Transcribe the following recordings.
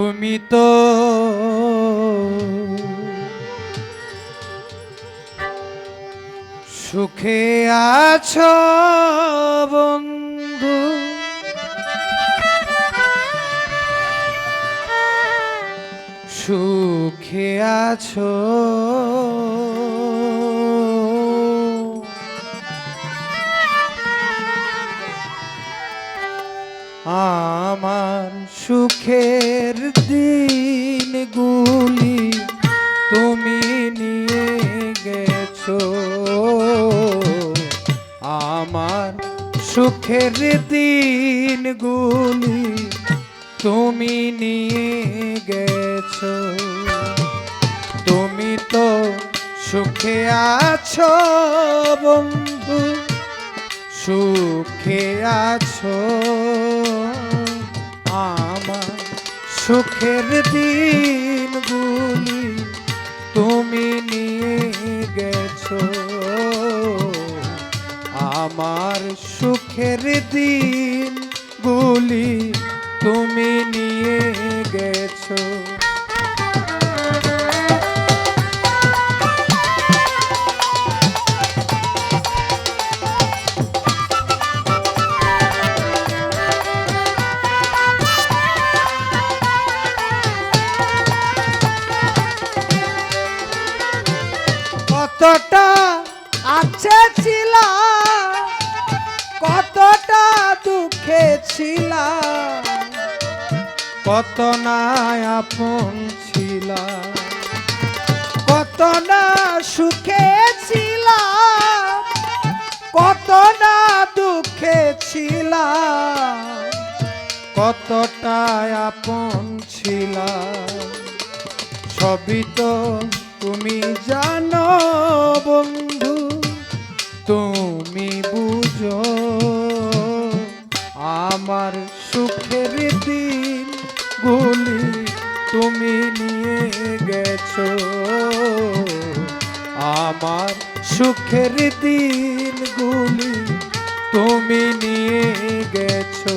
তুমি তো সুখে আছো বন্ধু। সুখে আছো। আমার সুখের দিনগুলি তুমি নিয়ে গেছো। আমার সুখের দিনগুলি তুমি নিয়ে গেছো। তুমি তো সুখে আছো বন্ধু, সুখে আছো। সুখের দিন দিনগুলি তুমি নিয়ে গেছো। আমার সুখের দিন দিনগুলি তুমি নিয়ে গেছো। কতটা আছে ছিল? কতটা দুঃখে ছিল? কত না আপন ছিল? কত না সুখে ছিল? কত না দুঃখে ছিল? কতটা আপন ছিলাম সবই তো তুমি জানো বন্ধু, তুমি বুঝো, আমার সুখের দিন গুলি তুমি নিয়ে গেছো। আমার সুখের দিন গুলি তুমি নিয়ে গেছো।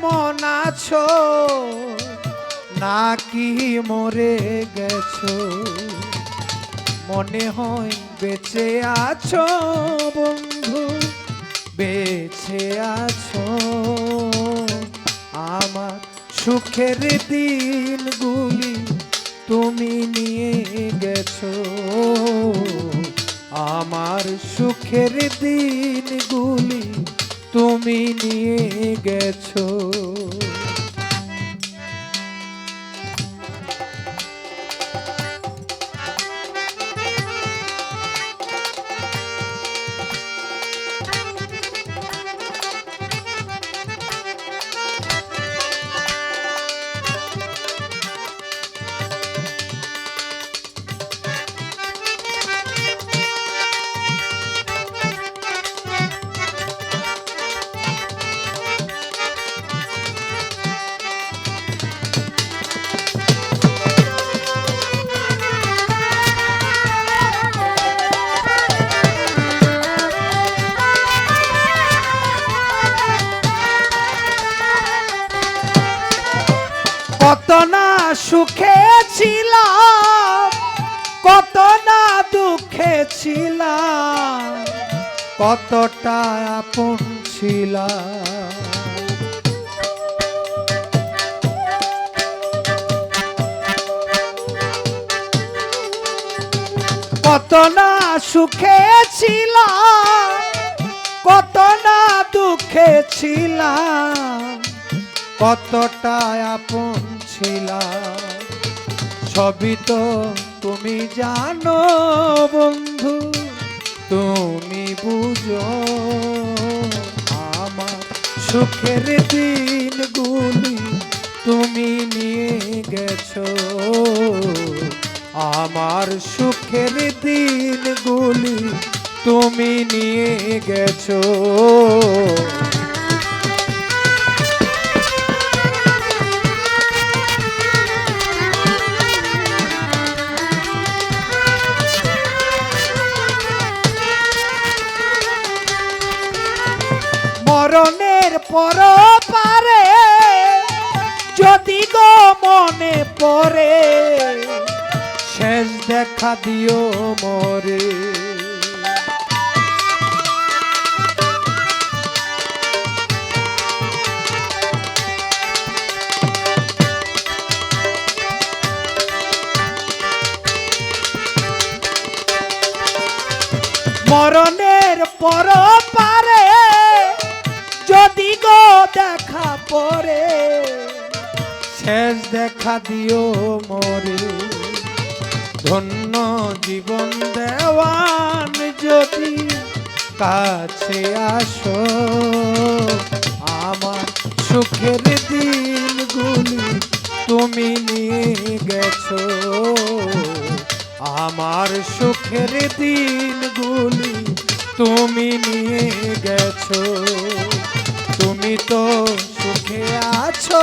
কেমন আছো? নাকি মরে গেছো? মনে হয় বেঁচে আছো বন্ধু, বেঁচে আছো। আমার সুখের দিনগুলি তুমি নিয়ে গেছো। আমার সুখের দিনগুলি তুমি নিয়ে গেছো। ছিলাম, কতটা আপন ছিলাম। কত না সুখে ছিলাম কত না দুঃখে ছিলাম, কতটা আপন ছিলাম। সবই তো তুমি জানো বন্ধু, তুমি বুঝো আমার সুখের দিনগুলি তুমি নিয়ে গেছো। আমার সুখের দিনগুলি তুমি নিয়ে গেছো। মনে পড়ে। শেষ দেখা দিও মরে। মরণের পর পারে যদি গো দেখা পরে। শেষ দেখা দিও মরে। ধন্য জীবন দেওয়ান যদি কাছে আসো। আমার সুখের দিনগুলি তুমি নিয়ে গেছো। আমার সুখের দিনগুলি তুমি নিয়ে গেছো। তুমি তো সুখে আছো।